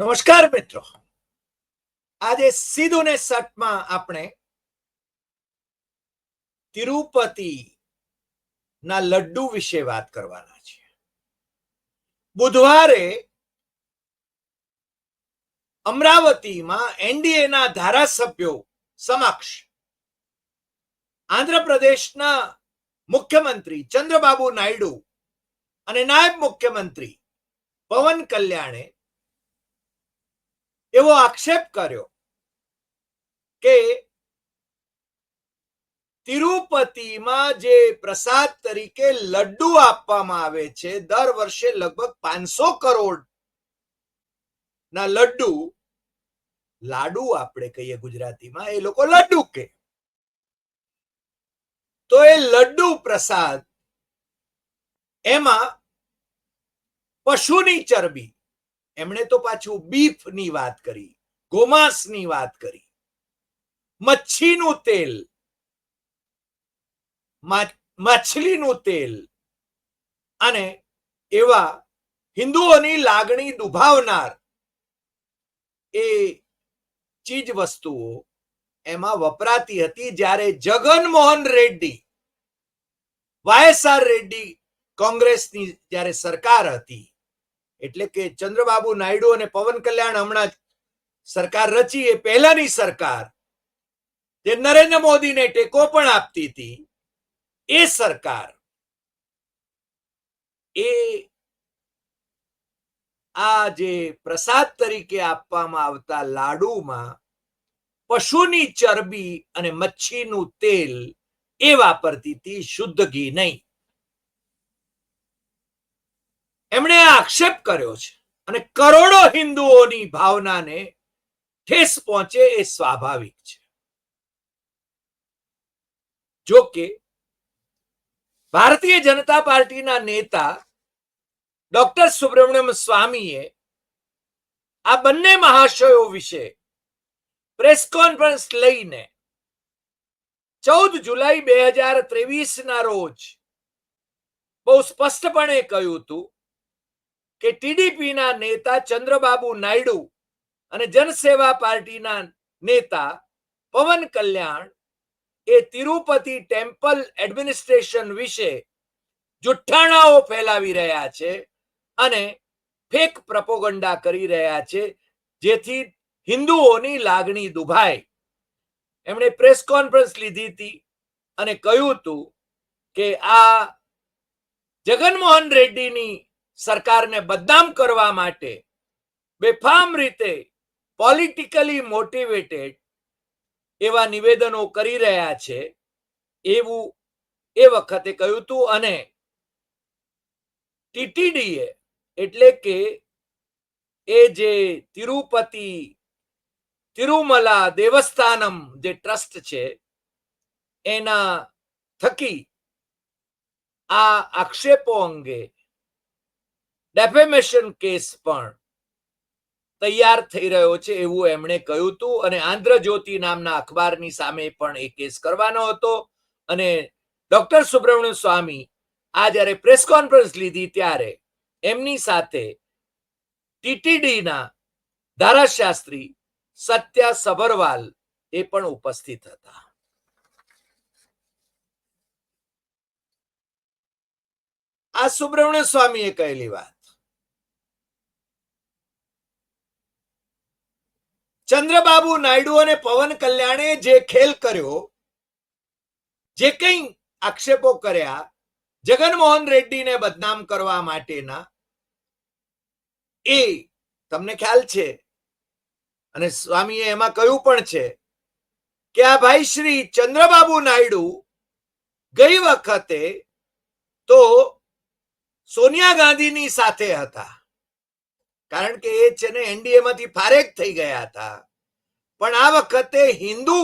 નમસ્કાર મિત્રો. આજે સીધું ને સટમાં આપણે તિરુપતિ ના લડ્ડુ વિશે વાત કરવાના છીએ. બુધવારે અમરાવતીમાં એનડીએના ધારાસભ્યો સમક્ષ આંધ્રપ્રદેશના મુખ્યમંત્રી ચંદ્રબાબુ નાયડુ અને નાયબ મુખ્યમંત્રી પવન કલ્યાણે એવો આક્ષેપ કર્યો કે તિરુપતિમાં જે પ્રસાદ તરીકે લડ્ડુ આપવામાં આવે છે, દર વર્ષે લગભગ પાંચસો કરોડ ના લડ્ડુ લાડુ આપણે કહીએ ગુજરાતીમાં, એ લોકો લડ્ડુ કે. તો એ લડ્ડુ પ્રસાદ એમાં પશુની ચરબી એમણે તો પાછું બીફની વાત કરી ગોમાંસની વાત કરી, મચ્છીનું તેલ માછલીનું તેલ અને એવા હિન્દુઓની લાગણી દુભાવનાર એ ચીજ વસ્તુઓ એમાં વપરાતી હતી જ્યારે જગનમોહન રેડ્ડી, વાયએસઆર રેડ્ડી કોંગ્રેસની જ્યારે સરકાર હતી એટલે કે ચંદ્રબાબુ નાયડુ અને પવન કલ્યાણ હમણાં સરકાર રચી, એ પહેલાની સરકાર જે નરેન્દ્ર મોદીને ટેકો પણ આપતી હતી, એ સરકાર, એ આ જે પ્રસાદ તરીકે આપવામાં આવતા લાડુમાં પશુની ચરબી અને મચ્છીનું તેલ એ વાપરતી હતી, શુદ્ધ ઘી નહીં. એમણે આક્ષેપ કર્યો છે અને કરોડો હિન્દુઓની ભાવનાને ઠેસ પહોંચે એ સ્વાભાવિક છે. જો કે ભારતીય જનતા પાર્ટીના નેતા ડોક્ટર સુબ્રમણ્યમ સ્વામીએ આ બંને મહાશયો વિશે પ્રેસ કોન્ફરન્સ લઈને ચૌદ જુલાઈ બે હજાર ત્રેવીસના રોજ બહુ સ્પષ્ટપણે કહ્યું હતું કે ટીડીપીના નેતા ચંદ્રબાબુ નાયડુ અને જનસેવા પાર્ટીના નેતા પવન કલ્યાણ એ તિરુપતિ ટેમ્પલ એડમિનિસ્ટ્રેશન વિશે જુઠ્ઠાણાઓ ફેલાવી રહ્યા છે અને ફેક પ્રપોગંડા કરી રહ્યા છે, જેથી હિન્દુઓની લાગણી દુભાય. એમણે પ્રેસ કોન્ફરન્સ લીધી હતી અને કહ્યું હતું કે આ જગનમોહન રેડ્ડીની સરકારને બદનામ કરવા માટે બેફામ રીતે પોલિટિકલી મોટિવેટેડ એવા નિવેદનો કરી રહ્યા છે. એવું એ વખતે કહ્યું હતું અને ટીટીડીએ એટલે કે એ જે તિરુપતિ, તિરુમલા દેવસ્થાનમ જે ટ્રસ્ટ છે, એના થકી આ આક્ષેપો અંગે ડેફેમેશન કેસ પણ તૈયાર થઈ રહ્યો છે એવું એમણે કહ્યું હતું અને આંધ્ર જ્યોતિ નામના અખબારની સામે પણ એ કેસ કરવાનો હતો અને ડોક્ટર સુબ્રમણ્ય સ્વામી આ જ્યારે પ્રેસ કોન્ફરન્સ લીધી ત્યારે એમની સાથે ટીટીડીના ધારાશાસ્ત્રી સત્યા સબરવાલ એ પણ ઉપસ્થિત હતા. આ સુબ્રમણ્ય સ્વામીએ કહેલી વાત. ચંદ્રબાબુ નાયડુ અને પવન કલ્યાણે જે ખેલ કર્યો, જે કંઈ આક્ષેપો કર્યા, જગનમોહન રેડ્ડીને બદનામ કરવા માટેના, એ તમને ખ્યાલ છે. અને સ્વામીએ એમાં કહ્યું પણ છે કે આ ભાઈ શ્રી ચંદ્રબાબુ નાયડુ ગઈ વખતે તો સોનિયા ગાંધીની સાથે હતા. કારણ કે એ છે ને એનડીએ માંથી ફારેક થઈ ગયા હતા. પણ આ વખતે હિન્દુ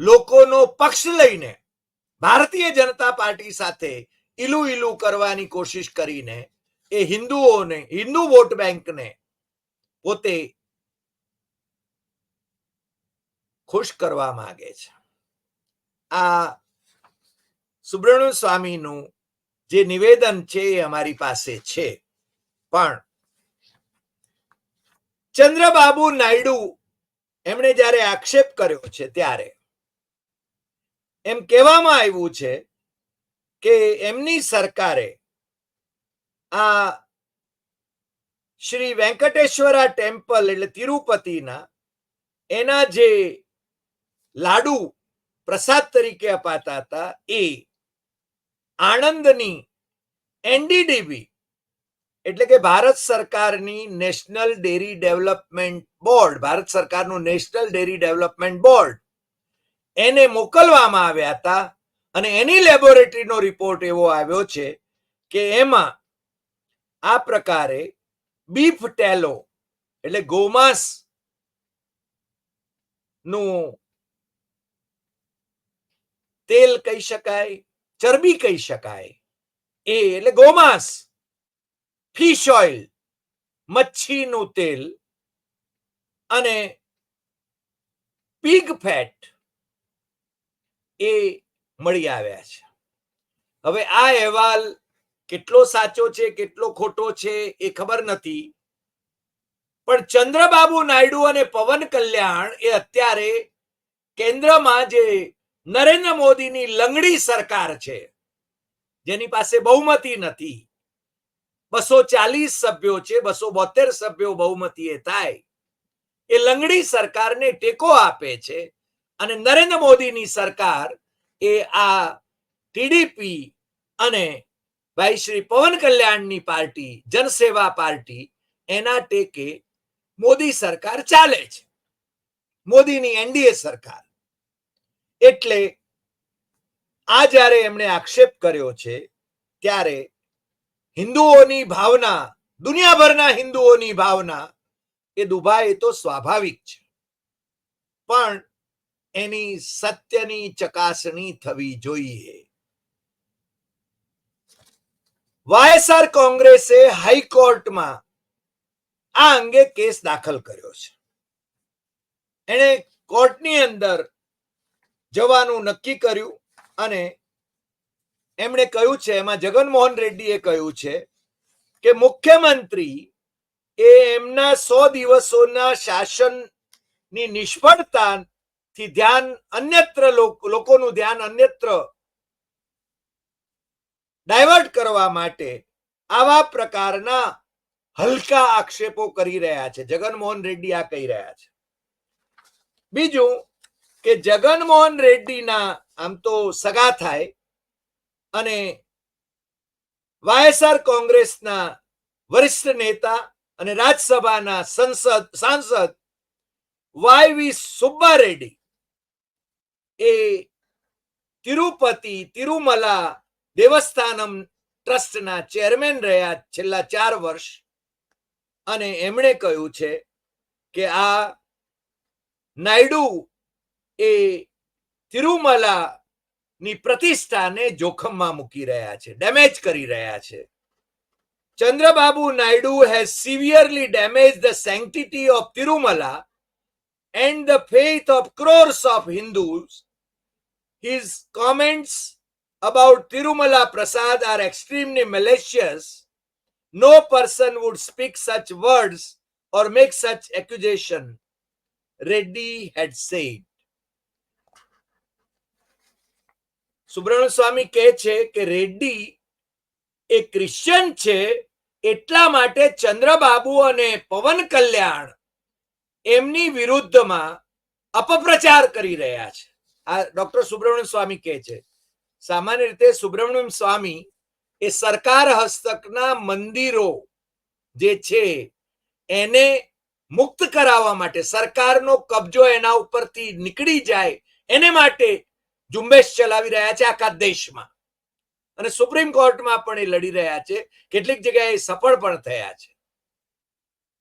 લોકોનો પક્ષ લઈને, ભારતીય જનતા પાર્ટી સાથે ઈલુ ઈલુ કરવાની કોશિશ કરીને એ હિન્દુઓને, હિન્દુ વોટ બેંકને પોતે ખુશ કરવા માંગે છે. આ સુબ્રમણ્ય સ્વામીનું જે નિવેદન છે એ અમારી પાસે છે. પણ ચંદ્રબાબુ નાયડુ એમણે જ્યારે આક્ષેપ કર્યો છે ત્યારે એમ કહેવામાં આવ્યું છે કે એમની સરકારે આ શ્રી વેંકટેશ્વરા ટેમ્પલ એટલે તિરુપતિના એના જે લાડુ પ્રસાદ તરીકે અપાતા હતા એ આણંદની એનડીડીબી, એટલે કે ભારત સરકારની national dairy development board, Bharat સરકારનું નેશનલ ડેરી ડેવલપમેન્ટ બોર્ડ, એને મોકલવામાં આવ્યા હતા અને એની લેબોરેટરીનો રિપોર્ટ એવો આવ્યો છે કે એમાં આ પ્રકારે બીફ ટેલો, એટલે ગોમાંસનું તેલ કહી શકાય ચરબી કહી શકાય. એ એટલે ગોમાંસ. Fish oil. મચ્છીનું તેલ. અને પીગ ફેટ એ મળી આવ્યા છે. હવે આ અહેવાલ કેટલો સાચો છે, કેટલો ખોટો છે એ ખબર નથી. પણ ચંદ્રબાબુ નાયડુ અને પવન કલ્યાણ એ અત્યારે કેન્દ્રમાં જે નરેન્દ્ર મોદીની લંગડી સરકાર છે. જેની પાસે બહુમતી નથી. બસો ચાલીસ સભ્યો છે, બસો બોતેર સભ્યો બહુમતી એ થાય. એ લંગડી સરકારને ટેકો આપે છે અને નરેન્દ્ર મોદીની સરકાર એ આ ટીડીપી અને ભાઈ શ્રી પવન કલ્યાણની પાર્ટી, જનસેવા પાર્ટી, એના ટેકે મોદી સરકાર ચાલે છે. મોદીની એનડીએ સરકાર. એટલે આ જ્યારે એમણે આક્ષેપ કર્યો છે, ત્યારે હિન્દુઓની ભાવના, દુનિયાભરના હિન્દુઓની ભાવના એ દુભાય તો સ્વાભાવિક છે. પણ એની સત્યની ચકાસણી થવી જોઈએ. વાયએસઆર કોંગ્રેસે હાઈકોર્ટમાં આ અંગે કેસ દાખલ કર્યો છે. એણે કોર્ટની અંદર જવાનું નક્કી કર્યું અને એમણે કહ્યું છે, એમાં જગનમોહન રેડ્ડીએ કહ્યું છે કે મુખ્યમંત્રી એ એમના સો દિવસોના શાસનની નિષ્ફળતાથી ધ્યાન અન્યત્ર લોકોનું ધ્યાન અન્યત્ર ડાયવર્ટ કરવા માટે આવા પ્રકારના હલકા આક્ષેપો કરી રહ્યા છે. જગનમોહન રેડ્ડી આ કહી રહ્યા છે. બીજું કે જગનમોહન રેડ્ડીના આમ તો સગા થાય અને વાયએસઆર કોંગ્રેસના વરિષ્ઠ નેતા અને રાજ્યસભાના સંસદ, સાંસદ વાય વી સુબ્બા રેડ્ડી એ તિરુપતિ, તિરુમલા દેવસ્થાનમ ટ્રસ્ટના ચેરમેન રહ્યા છેલ્લા ચાર વર્ષ અને એમણે કહ્યું છે કે આ નાયડુ એ તિરુમલા ની પ્રતિષ્ઠાને જોખમમાં મૂકી રહ્યા છે ડેમેજ કરી રહ્યા છે Chandrababu Naidu has severely damage the sanctity of Tirumala and the faith of crores of Hindus his comments about Tirumala Prasad are extremely malicious. No person would speak such words or make such accusation. Reddy had said. Subramanya Swamy કહે છે કે રેડ્ડી એ Christian છે, એટલા માટે ચંદ્રબાબુ અને પવન કલ્યાણ એમની વિરુદ્ધમાં અપપ્રચાર કરી રહ્યા છે. આ ડોક્ટર સુબ્રમણ્ય સ્વામી કહે છે. સામાન્ય રીતે સુબ્રમણ્યમ સ્વામી એ સરકાર હસ્તકના મંદિરો જે છે, એને મુક્ત કરાવવા માટે, સરકારનો કબજો એના ઉપરથી નીકળી જાય, એને માટે ઝુંબેશ ચલાવી રહ્યા છે આખા દેશમાં. અને સુપ્રીમ કોર્ટમાં પણ એ લડી રહ્યા છે. કેટલીક જગ્યાએ સફળ પણ થયા છે.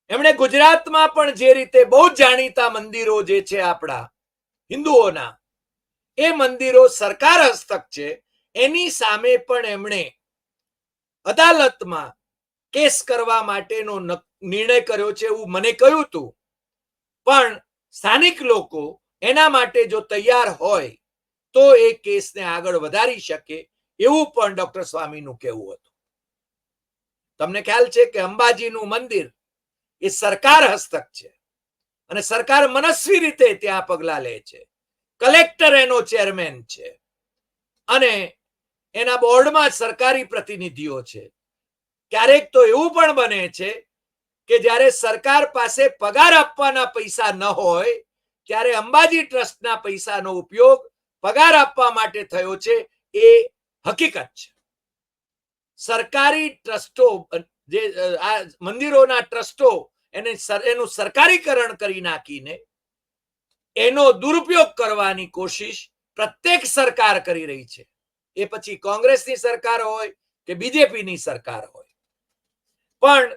એમણે ગુજરાતમાં પણ જે રીતે બહુ જાણીતા મંદિરો જે છે આપણા હિન્દુઓના, એ મંદિરો સરકાર હસ્તક છે. એની સામે પણ એમણે અદાલતમાં કેસ કરવા માટેનો નિર્ણય કર્યો છે એવું મને કહ્યું હતું પણ સ્થાનિક લોકો એના માટે જો તૈયાર હોય તો એ કેસને આગળ વધારી શકે એવું પણ ડોક્ટર સ્વામીનું કહેવું હતું. તમને ખ્યાલ છે કે અંબાજીનું મંદિર એ સરકાર હસ્તક છે અને સરકાર મનસ્વી રીતે ત્યાં પગલા લે છે. કલેક્ટર એનો ચેરમેન છે અને એના બોર્ડમાં સરકારી પ્રતિનિધિઓ છે. ક્યારેક તો એવું પણ બને છે કે જ્યારે સરકાર પાસે પગાર આપવાના પૈસા ન હોય, ત્યારે અંબાજી ટ્રસ્ટના પૈસાનો ઉપયોગ પગાર આપવા માટે થયો છે, એ હકીકત છે. સરકારી ટ્રસ્ટો, જે આ મંદિરોના ટ્રસ્ટો એને એનું સરકારીકરણ કરી નાખીને એનો દુરુપયોગ કરવાની કોશિશ પ્રત્યેક સરકાર કરી રહી છે. એ પછી કોંગ્રેસની સરકાર હોય કે બીજેપીની સરકાર હોય. પણ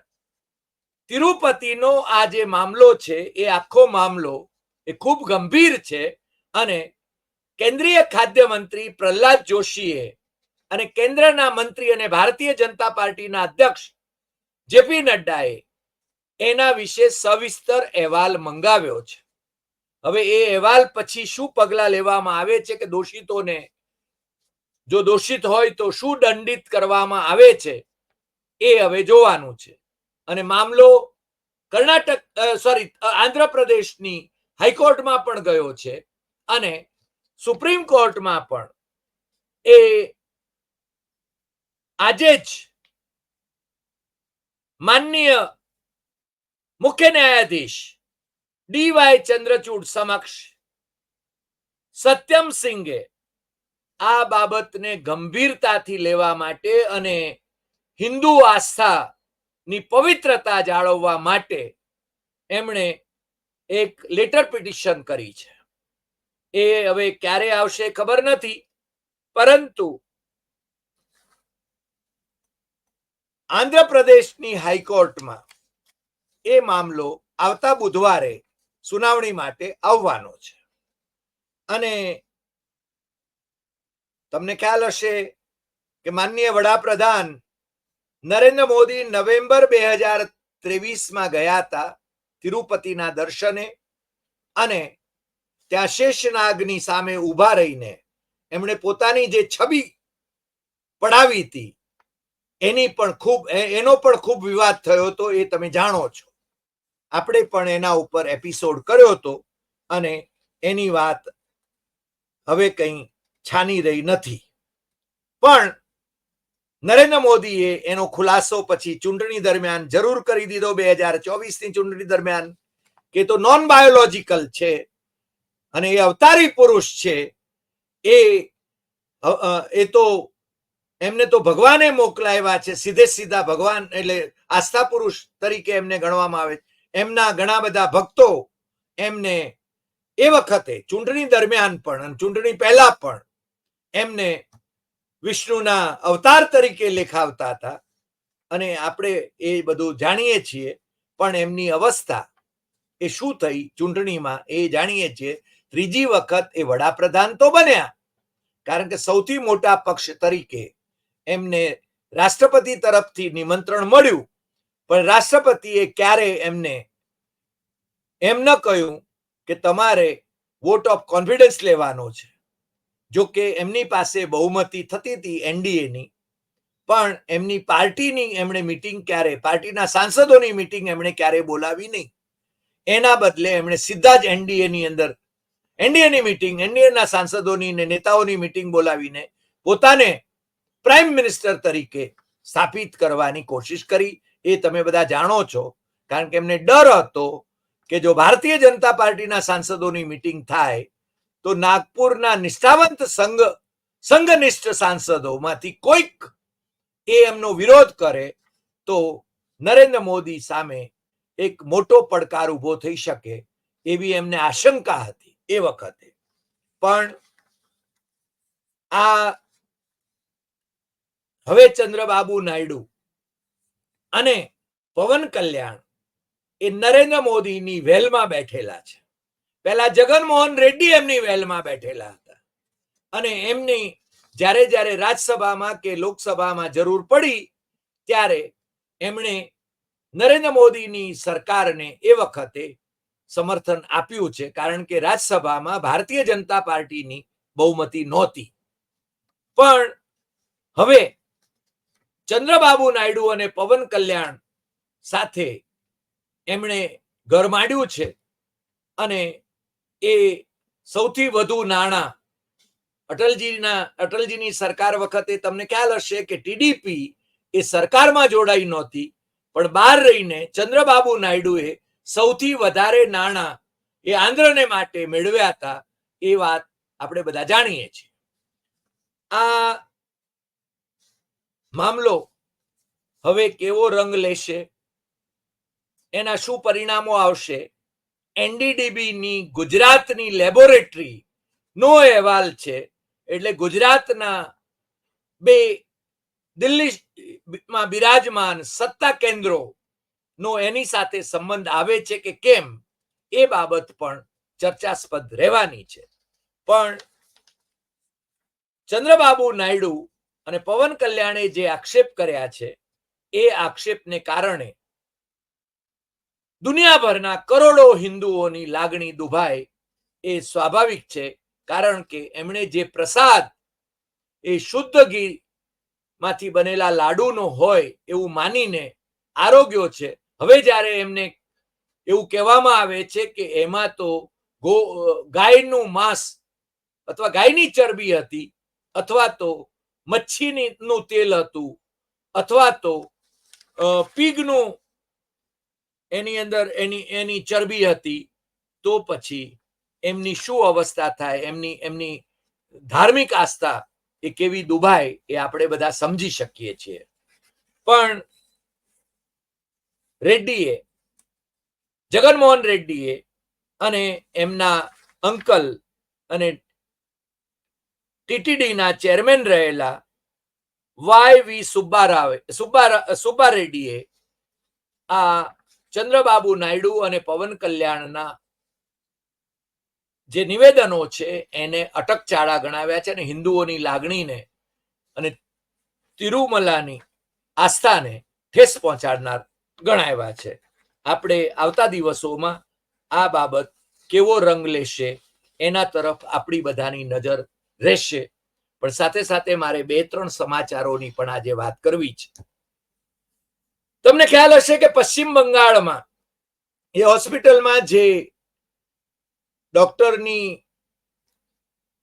તિરુપતિનો આ જે મામલો છે, એ આખો મામલો એ ખૂબ ગંભીર છે અને કેન્દ્રીય ખાદ્ય મંત્રી પ્રહલાદ જોશીએ અને કેન્દ્રના મંત્રી અને ભારતીય જનતા પાર્ટીના અધ્યક્ષ જેપી નડ્ડાએ એના વિશે સવિસ્તર અહેવાલ મંગાવ્યો છે. હવે એ અહેવાલ પછી શું પગલા લેવામાં આવે છે કે દોષિતોને જો દોષિત હોય તો શું દંડિત કરવામાં આવે છે એ હવે જોવાનું છે. અને મામલો કર્ણાટક સોરી આંધ્રપ્રદેશની હાઈકોર્ટમાં પણ ગયો છે અને સુપ્રીમ કોર્ટમાં પણ એ આજે જ માનનીય મુખ્ય ન્યાયાધીશ ડી ચંદ્રચૂડ સમક્ષ સત્યમ સિંઘે આ બાબતને ગંભીરતાથી લેવા માટે અને હિન્દુ આસ્થાની પવિત્રતા જાળવવા માટે એમણે એક લેટર પિટિશન કરી છે. એ હવે ક્યારે આવશે ખબર નથી. પરંતુ આંધ્રપ્રદેશની હાઈકોર્ટમાં એ મામલો આવતા બુધવારે સુનાવણી માટે આવવાનો છે. અને તમને ખ્યાલ હશે કે માનનીય વડાપ્રધાન નરેન્દ્ર મોદી નવેમ્બર બે હજાર ત્રેવીસમાં ગયા હતા તિરુપતિના દર્શને અને ત્યાં શેષનાગની સામે ઊભા રહીને એમણે પોતાની જે છબી પડાવી હતી, એની પણ ખૂબ એનો પણ ખૂબ વિવાદ થયો હતો, એ તમે જાણો છો. આપણે પણ એના ઉપર એપિસોડ કર્યો હતો અને એની વાત હવે કંઈ છાની રહી નથી. પણ નરેન્દ્ર મોદીએ એનો ખુલાસો પછી ચૂંટણી દરમિયાન જરૂર કરી દીધો, બે હજાર ચોવીસની ચૂંટણી દરમિયાન, કે તો નોન બાયોલોજીકલ છે અને એ અવતારી પુરુષ છે, એ એ તો એમને તો ભગવાને મોકલાવ્યા છે, સીધે સીધા ભગવાન એટલે આસ્થા પુરુષ તરીકે એમને ગણવામાં આવે એમના ઘણા બધા ભક્તો એમને એ વખતે ચૂંટણી દરમિયાન પણ અને ચૂંટણી પહેલા પણ એમને વિષ્ણુના અવતાર તરીકે લેખાવતા હતા. અને આપણે એ બધું જાણીએ છીએ, પણ એમની અવસ્થા એ શું થઈ ચૂંટણીમાં એ જાણીએ છીએ. ત્રીજી વખત એ વડાપ્રધાન તો બન્યા. કારણ કે સૌથી મોટા પક્ષ તરીકે એમને રાષ્ટ્રપતિ તરફથી નિમંત્રણ મળ્યું. પણ રાષ્ટ્રપતિએ ક્યારે એમને એમ ન કહ્યું કે તમારે વોટ ઓફ કોન્ફિડન્સ લેવાનો છે. જો કે એમની પાસે બહુમતી થતી હતી એનડીએની. પણ એમની પાર્ટીની એમણે મિટિંગ ક્યારે, પાર્ટીના સાંસદોની મિટિંગ એમણે ક્યારે બોલાવી નહીં. એના બદલે એમણે સીધા જ એનડીએ ની અંદર એનડીએની મીટિંગ એનડીએના સાંસદોની ને નેતાઓની મીટિંગ બોલાવીને પોતાને પ્રાઇમ મિનિસ્ટર તરીકે સ્થાપિત કરવાની કોશિશ કરી. એ તમે બધા જાણો છો. કારણ કે એમને ડર હતો કે જો ભારતીય જનતા પાર્ટીના સાંસદોની મીટિંગ થાય, તો નાગપુરના નિષ્ઠાવંત સંઘ, સંઘનિષ્ઠ સાંસદોમાંથી કોઈક એ એમનો વિરોધ કરે, તો નરેન્દ્ર મોદી સામે એક મોટો પડકાર ઊભો થઈ શકે એવી એમને આશંકા હતી. એ વખતે. પણ આ હવે ચંદ્રબાબુ નાયડુ અને પવન કલ્યાણ એ નરેન્દ્ર મોદીની વેલમાં બેઠેલા છે. પહેલા જગનમોહન રેડ્ડી એમની વેલમાં બેઠેલા હતા. અને એમની જ્યારે જ્યારે રાજ્યસભામાં કે લોકસભામાં જરૂર પડી ત્યારે એમણે નરેન્દ્ર મોદીની સરકારને એ વખતે સમર્થન આપ્યું છે કારણ કે રાજ્યસભામાં ભારતીય જનતા પાર્ટીની બહુમતી નહોતી. પણ હવે ચંદ્રબાબુ નાયડુ અને પવન કલ્યાણ સાથે એમણે ઘર માંડ્યું છે અને એ સૌથી વધુ નાણાં અટલજીના, અટલજીની સરકાર વખતે તમને ખ્યાલ હશે કે ટીડીપી એ સરકારમાં જોડાઈ નહોતી, પણ બહાર રહીને ચંદ્રબાબુ નાયડુએ સૌથી વધારે નાણાં એ આંધ્રને માટે મેળવ્યા હતા, એ વાત આપણે બધા જાણીએ છીએ. આ મામલો હવે કેવો રંગ લેશે? એના શું પરિણામો આવશે? એનડીડીબીની ગુજરાતની લેબોરેટરી નો અહેવાલ છે, એટલે ગુજરાતના બે દિલ્હીમાં બિરાજમાન સત્તા કેન્દ્રો નો એની સાથે સંબંધ આવે છે કે કેમ, એ બાબત પણ ચર્ચાસ્પદ રહેવાની છે. પણ ચંદ્રબાબુ નાયડુ અને પવન કલ્યાણે જે આક્ષેપ કર્યા છે, એ આક્ષેપને કારણે દુનિયાભરના કરોડો હિન્દુઓની લાગણી દુભાય એ સ્વાભાવિક છે, કારણ કે એમણે જે પ્રસાદ એ શુદ્ધ ઘી માંથી બનેલા લાડુનો હોય એવું માનીને આરોગ્યો છે હવે જ્યારે એમને એવું કહેવામાં આવે છે કે એમાં તો ગાયનું માંસ અથવા ગાયની ચરબી હતી અથવા તો મચ્છીની તેલ હતું અથવા તો પીગનું એની અંદર એની એની ચરબી હતી, તો પછી એમની શું અવસ્થા થાય? એમની એમની ધાર્મિક આસ્થા એ કેવી દુભાય એ આપણે બધા સમજી શકીએ છીએ. પણ રેડ્ડીએ, જગનમોહન રેડ્ડીએ અને એમના અંકલ અને ટીટીડીના ચેરમેન રહેલા વાય વી સુબ્બારાવે સુબ્બા સુબ્બા રેડ્ડીએ આ ચંદ્રબાબુ નાયડુ અને પવન કલ્યાણના જે નિવેદનો છે એને અટકચાળા ગણાવ્યા છે અને હિન્દુઓની લાગણીને અને તિરુમલાની આસ્થાને ઠેસ પહોંચાડનાર ગણાવ્યા છે. આપણે આવતા દિવસોમાં આ બાબત કેવો રંગ લેશે એના તરફ આપણી બધાની નજર રહેશે. પણ સાથે સાથે મારે બે ત્રણ સમાચારોની પણ આજે વાત કરવી છે. તમને ખ્યાલ હશે કે પશ્ચિમ બંગાળમાં એ હોસ્પિટલમાં જે ડોક્ટરની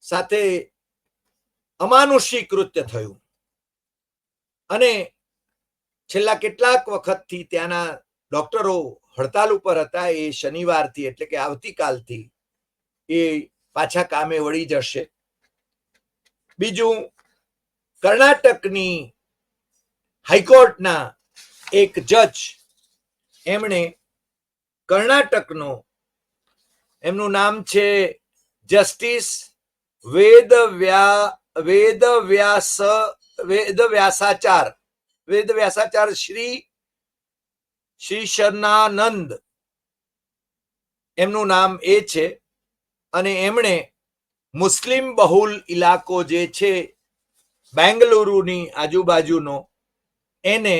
સાથે અમાનુષી કૃત્ય થયું. અને છેલ્લા કેટલાક વખતથી ત્યાંના ડોક્ટરો હડતાલ ઉપર હતા એ શનિવારથી એટલે કે આવતીકાલથી એ પાછા કામે વળી જશે. બીજું, કર્ણાટકની હાઈકોર્ટના એક જજ એમણે કર્ણાટકનો, એમનું નામ છે જસ્ટિસ વેદ વ્યા વેદ વ્યાસ વેદ વ્યાસાચાર વેદ વ્યાસાચાર્ય શ્રી શ્રી શરણાનંદ. એમનું નામ એ છે અને એમણે મુસ્લિમ બહુલ ઇલાકો જે છે બેંગલુરુની આજુબાજુનો, એને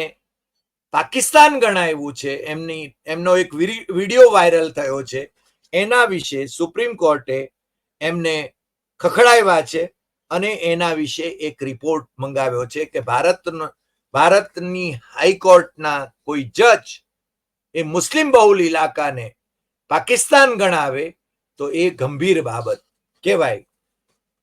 પાકિસ્તાન ગણાવ્યું છે. એમની, એમનો એક વીડિયો વાયરલ થયો છે. એના વિશે સુપ્રીમ કોર્ટે એમને ખખડાવ્યા છે અને એના વિશે એક રિપોર્ટ મંગાવ્યો છે કે ભારતનો ભારતની હાઈકોર્ટના કોઈ જજ એ મુસ્લિમ બહુલ ઇલાકાને પાકિસ્તાન ગણાવે, તો એ ગંભીર બાબત કહેવાય.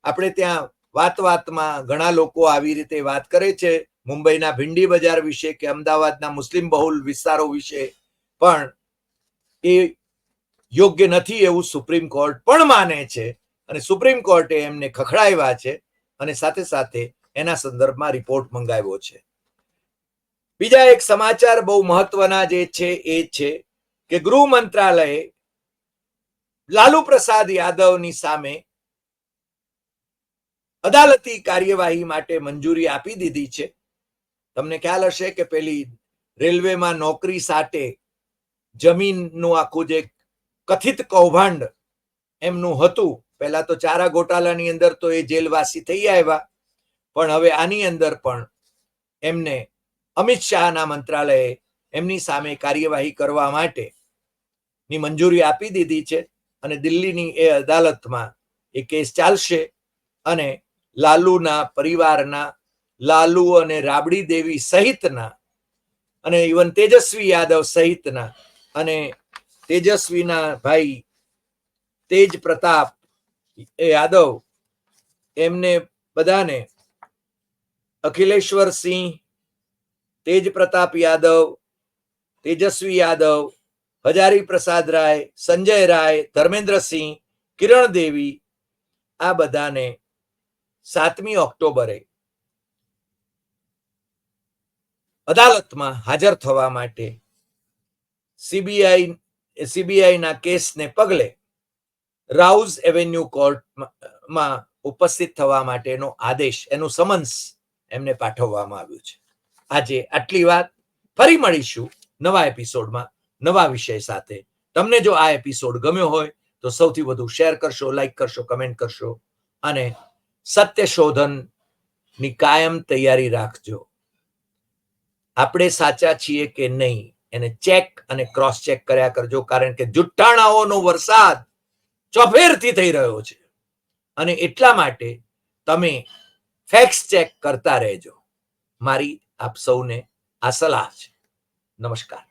આપણે ત્યાં વાત વાતમાં ઘણા લોકો આવી રીતે વાત કરે છે, મુંબઈના ભિંડી બજાર વિશે કે અમદાવાદના મુસ્લિમ બહુલ વિસ્તારો વિશે, પણ એ યોગ્ય નથી એવું સુપ્રીમ કોર્ટ પણ માને છે અને સુપ્રીમ કોર્ટે એમને ખખડાવ્યા છે અને સાથે સાથે એના સંદર્ભમાં રિપોર્ટ મંગાવ્યો છે. બીજા એક સમાચાર બહુ મહત્વના જે છે એ છે કે ગૃહ મંત્રાલયે લાલુ પ્રસાદ યાદવની સામે અદાલતી કાર્યવાહી માટે મંજૂરી આપી દીધી છે. તમને ખ્યાલ હશે કે પેલી રેલવેમાં નોકરી સાથે જમીનનું આખું જે કથિત કૌભાંડ એમનું હતું. પહેલા તો ચારા ગોટાલાની અંદર તો એ જેલવાસી થઈ આવ્યા. પણ હવે આની અંદર પણ એમને અમિત શાહના મંત્રાલયે એમની સામે કાર્યવાહી કરવા માટે ની મંજૂરી આપી દીધી છે અને દિલ્હીની એ અદાલતમાં એ કેસ ચાલશે અને લાલુના પરિવારના લાલુ અને રાબડી દેવી સહિતના અને ઇવન તેજસ્વી યાદવ સહિતના અને તેજસ્વીના ભાઈ તેજ પ્રતાપ યાદવ એમને બધાને અખિલેશ્વર સિંહ તેજ પ્રતાપ યાદવ, તેજસ્વી યાદવ, હજારી પ્રસાદ રાય, સંજય રાય ધર્મેન્દ્રસિંહ કિરણ દેવી, આ બધાને સાતમી ઓક્ટોબરે અદાલતમાં હાજર થવા માટે સીબીઆઈ સીબીઆઈના કેસને પગલે રાઉઝ એવેન્યુ કોર્ટમાં ઉપસ્થિત થવા માટેનો આદેશ, એનું સમન્સ એમને પાઠવવામાં આવ્યું છે. આજે આટલી વાત ફરી મળીશું નવા એપિસોડમાં નવા વિષય સાથે. તમને જો આ એપિસોડ ગમ્યો હોય, તો સૌથી વધુ શેર કરશો લાઈક કરશો કમેન્ટ કરશો અને સત્ય શોધનની કાયમ તૈયારી રાખજો. આપણે સાચા છીએ કે નહીં, એને ચેક અને ક્રોસ ચેક કર્યા કરજો, કારણ કે જુઠ્ઠાણાઓનો વરસાદ ચોફેરથી થઈ રહ્યો છે. અને એટલા માટે તમે ફેક્સ ચેક કરતા રહેજો. મારી આપ સૌને આ સલાહ છે. નમસ્કાર.